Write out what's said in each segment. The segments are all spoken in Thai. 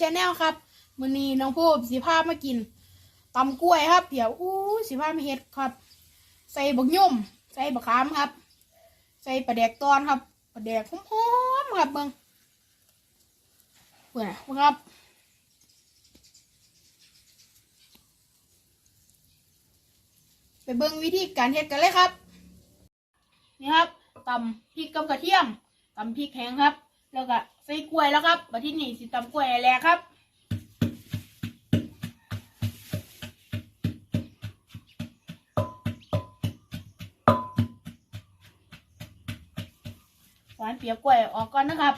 ชแนลครับมื้อนี้น้องผู้สิพาพมากินตำกล้วยครับ เดี๋ยวอู้สิพาพมาเฮ็ดครับ ใส่บักย่มใส่บักขามครับ ใส่ปลาแดกตอนครับปลาแดกหอมๆครับเบิ่งเพื่อนครับไปเบิ่งวิธีการเฮ็ดกันเลยครับ นี่ครับตำพริกกับกระเทียมตำพริกแห้งครับ แล้วก็ใส่กล้วยแล้วครับมาที่นี่สิตำกล้วยให้แหลกครับหวานเปียกกล้วยออกก่อนนะครับ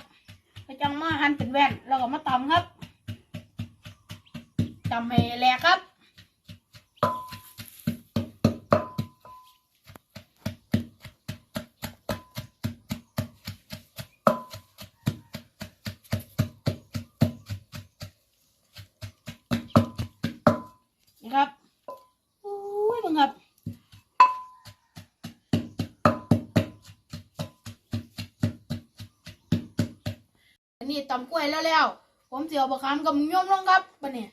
ไปจังมาหั่นเป็นแว่นแล้วก็มาตำครับตำให้แหลกครับำกล้วยแล้วแล้วผมเสียวบะคามกับย่อมลงครับปะเนี่ย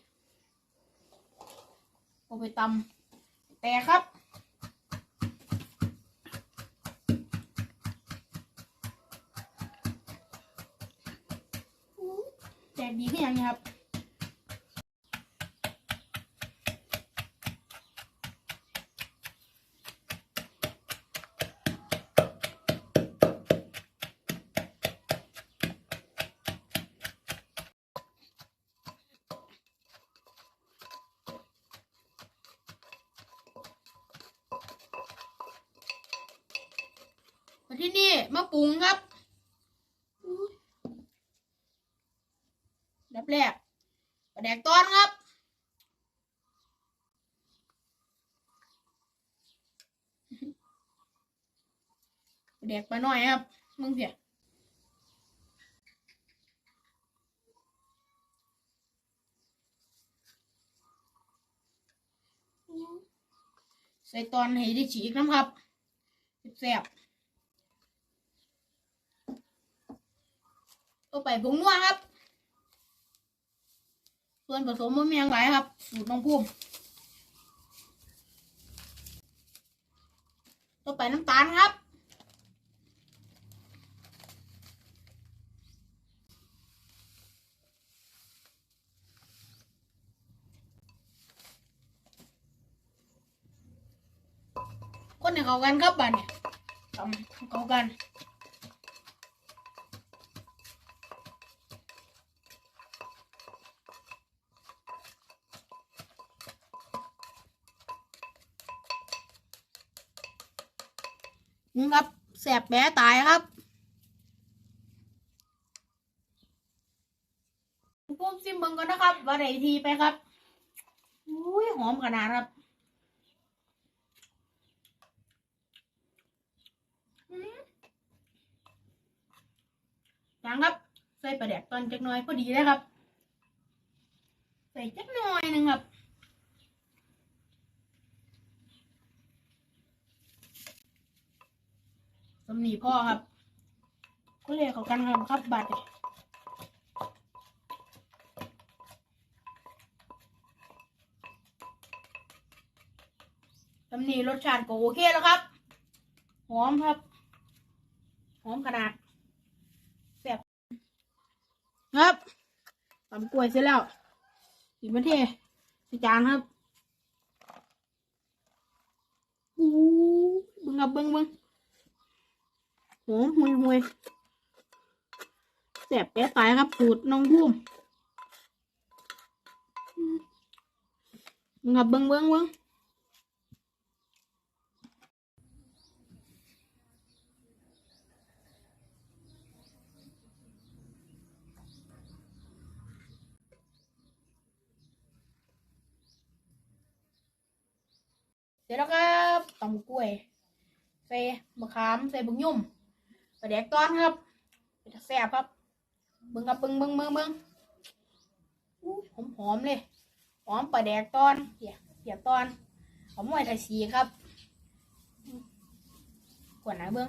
ผมไปตำแต่ครับแต่ดีขึ้นยังไงครับ ที่นี่มาปรุงครับดับแรกปลาแดกตอนครับปลาแดกปลาหน่อยครับ มึงเสียใส่ตอนให้ได้ฉีกน้ำครับแซ่บ ก็ไปผงนัวครับ ส่วนผสมมันมีอย่างไรครับ สูตรน้องพุ่มต่อไปน้ำตาลครับคนให้เข้ากันครับบ้านเนี่ยทำเข้ากัน บแสบแผลตายครับพุ่มซิมเบิงก่อนนะครับว่าไหนทีไปครับอุ้ยหอมขนาดครับยังครับ ใส่ปลาแดกตอนจักน้อยพอดีเลยครับ ใส่จักน่อยหนึ่งครับ สำนีพ่อครับ ก็เลยเขากันครับครับบัตรสำหนีรสชาติก็โอเคแล้วครับ หอมครับ หอมขนาดแซ่บครับตำกล้วยเสร็จแล้วอีกมาเทใส่จานครับอู้บิ้งครับบิ้งบิ้ง หอมหุยหุยแสบแปะตายครับสูตรน้องพุ่มงับเบิ้งเบิ้งเบิ้งเสร็จแล้วครับตำกล้วย ใส่มะขาม ใส่บุกยุ่ม ปลาแดกตอนครับเป็นแซ่บครับเบิ่งครับเบิ่งเบิ่งเบิ่งเบิ่งหอมหอมเลยหอมปลาแดกตอนเดี๋ยวเดี๋ยวตอนหอมหอยไทยสีครับกวนหนาเบิ่ง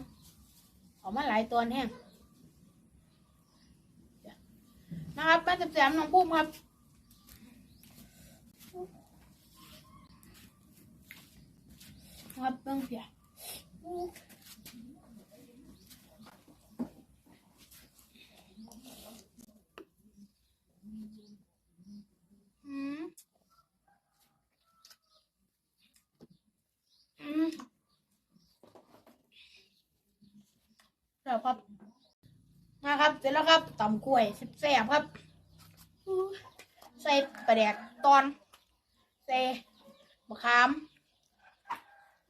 หอมมาหลายตอนแห้งเดี๋ยวนะครับแม่แสบๆน้องพุ่มครับครับเบิ่งเสียอืมอืมแล้วครับ มาครับ เสร็ จแล้วครับตำกล้วยแซ่บครับ ใส่ปลาแดกตอน ใส่มะขาม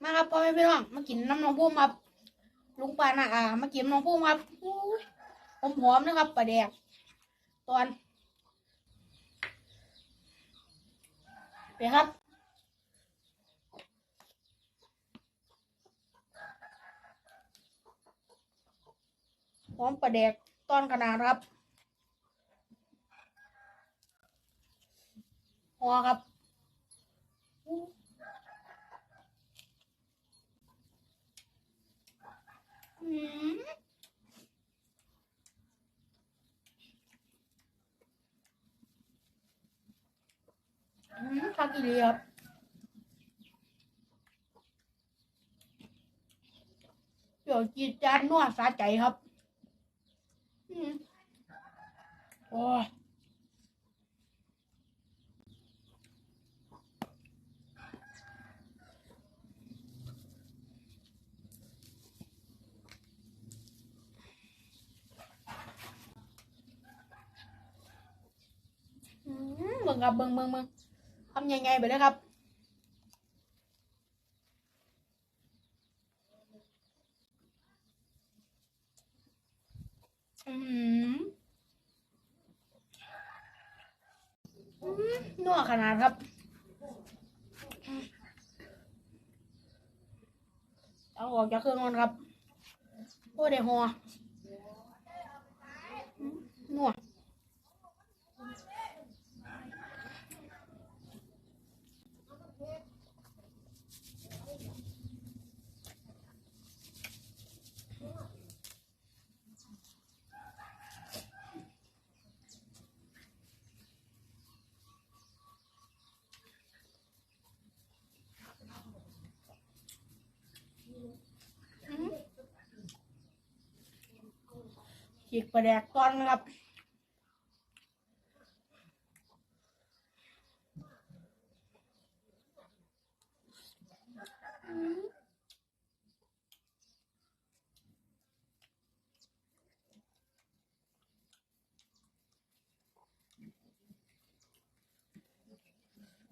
มาครับพ่อแม่พี่น้องมากินน้ำน้องพุ่มครับลุงปานาอามากินน้องพุ่มครับหอมหอมๆนะครับปลาแดกตอนไปครับหอมปลาแดก ตอนขนาดครับหอครับอืมอืมคักอีเลียครับเดี๋ยวจีจานนัวสาใจครับ อืม โอ้ยอืมเบิ่งครับเบิ่งเบิ่งเบิ่งทำยังไงไปเลยครับ อืมอืมนัว ขนาดครับ เอาออกจากเครื่องก่อนครับ โอ้ได้หัวอืมนัวอืม ฉีกปลาแดกตอนนะครับอืม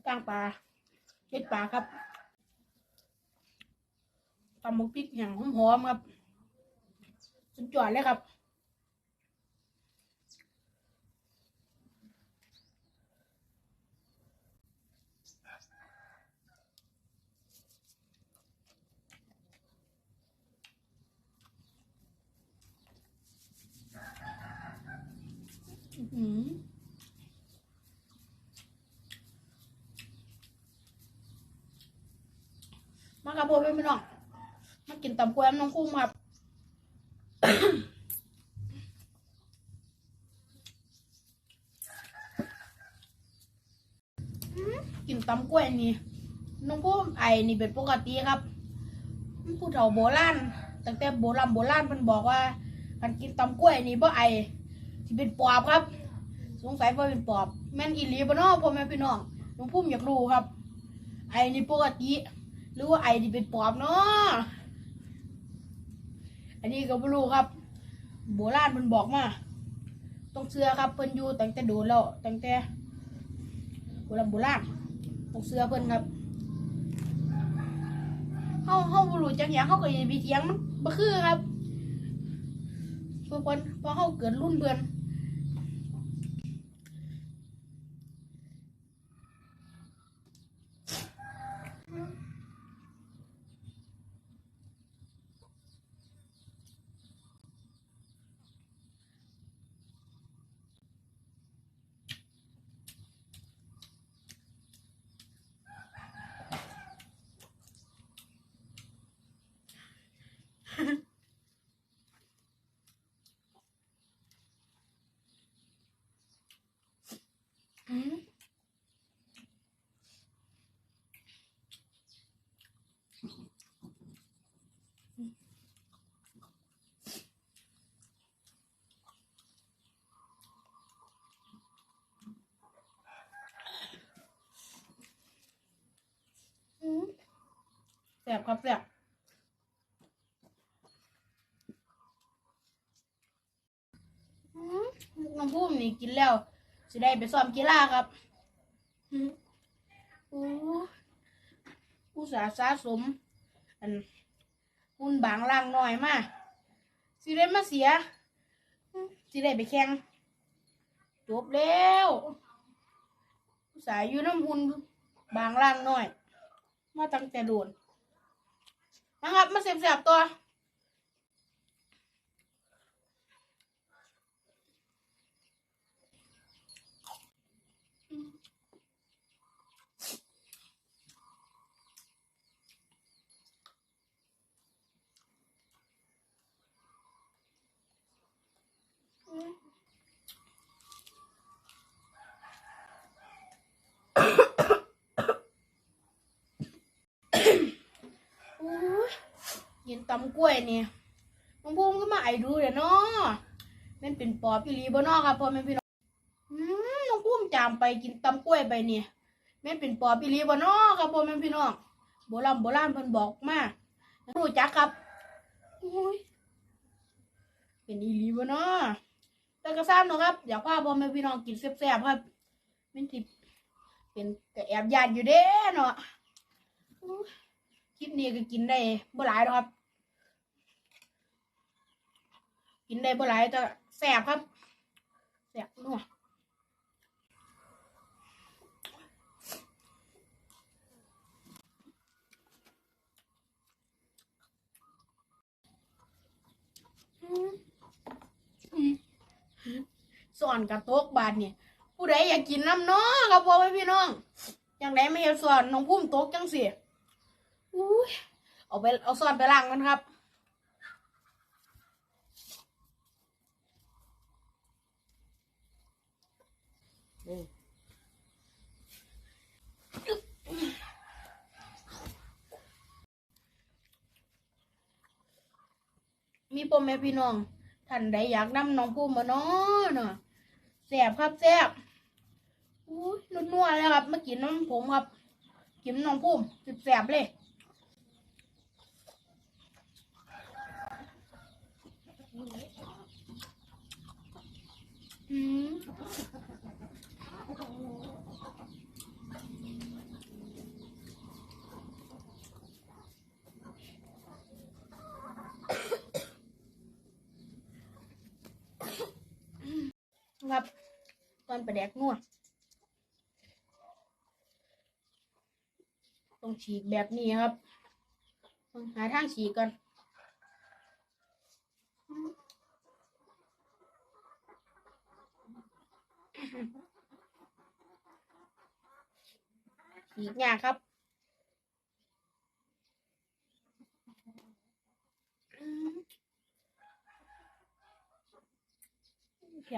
กลางปลาเล็ดปลาครับตำหมกพริกแห้งหอมๆครับสุดยอดเลยครับ อื้อหือมาครับพ่อแม่พี่น้องมากินตำกล้วยน้องคุ้มครับกินตำกล้วยนี่น้องพุ่มไอนี่เป็นปกติครับผู้เฒ่าโบราณตั้งแต่โบราณโบราณมันบอกว่าการกินตำกล้วยนี่บ่ไอที่เป็นปอบครับ สงสัยว่าเป็นปอบ แม่นอีหลีบนาะพ่อแม่พี่น้องน้องพุ่มอยากรู้ครับ ไอนี่ปกติ หรือว่าไอนี่เป็นปอบเนาะอันนี้ก็บ่รู้ครับ โบราณมันบอกมาต้องเชื่อครับเพิ่นอยู่ตั้งแต่โดนแล้วตั้งแต่โบราณโบราณต้องเสื้อเพิ่นครับเฮาเฮาบ่รู้จักหยังเฮาก็อย่าไปเถียงมันบ่คือครับเพิ่นเพิ่นพอเฮาเกิดรุ่นเพิ่น บครับแซ่บอืมน้องพุ่มนี่กินแล้วสิได้ไปซ้อมกีฬาครับอืมโอ้ผู้สาสะสม อันหุ่นบางล่างน้อยมากสิได้มาเสียสิได้ไปแข่งจบแล้วผู้สายอยู่น้ำหุ่นบางล่างน้อย มาตั้งแต่โดน นะครับมาเสียบๆตัว โอ้ยกิน ตำกล้วยนี่น้องภูมิก็มาไอดูเดี๋ยวเนาะแมันเป็นปอบอีหลีบ่นาะครับพ่อแม่พี่น้องอืมน้องภูมิจามไปกินตำกล้วยไปนี่แม่นเป็นปอบอีหลีบ่นาะครับพ่อแม่พี่น้องโบราณโบราณเพิ่นบอกมารู้จักครับโอ้ยเป็นอีหลีบ่เนาะแต่ก็ทราบเนาะครับอยากพาพ่อแม่พี่น้องกินแซ่บๆครับแม่นสิเป็นก็แอบญาติอยู่เด้เนาะคลิปนี้ก็กินได้บ่หลายหรอกครับ กินได้บ่หลายแต่แสบครับแสบนัวอืมอืมสอนกระโตกบาดเนี่ยผู้ใดอยากกินน้ำเน้อครับพ่อแม่พี่น้องอย่างไรไม่อยากสอนน้องพุ่มโต๊กจังสิอุ้ยเอาไปเอาซ่อนไปล้างมันครับ มีปมแม่พี่น้องท่านใดอยากนำน้องภูมิมาเนาะเนาะแสบครับแสบอุ้ยนัวๆเลยครับเมื่อกินน้ำผมครับ กินน้องภูมิสิบแสบเลยอืมครับ ตอนประแดกนัวต้องฉีกแบบนี้ครับต้องหาทางฉีกก่อนฉีกยากครับอืมเค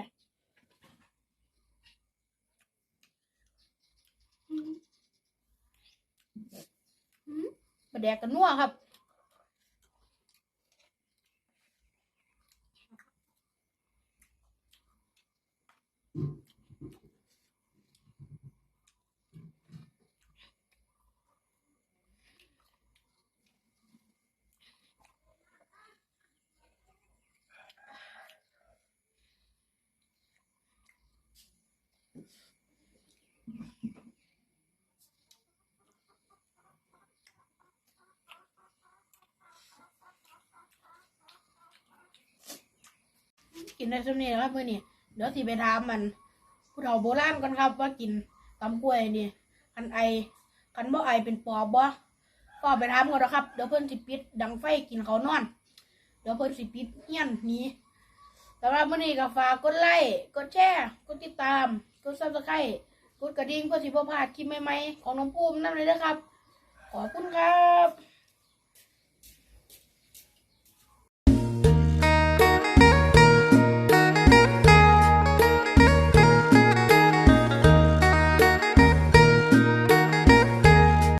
อืมอืมประแดกกันนัวครับ กินได้สักนี้ครับมื่อนี้เดี๋ยวสิไปถามมัน ผู้เฒ่าโบราณกันครับ ว่ากินตำกล้วยนี่คันไอคันบ่ไอเป็นปอบบ่ก็ไปถามกันนะครับ เดี๋ยวเพิ่นสิปิด ดังไฟกินเขาวนอน เดี๋ยวเพิ่นสิปิดเฮียนนี้สำหรับมื่อนี้ก็ฝากกดไลค์กดแชร์กดติดตาม กดซับสไครต์กดกระดิ่งเพื่อสิบ่พลาดคลิปใหม่ๆของน้องปูมนั่นเลยนะครับ ขอบคุณครับ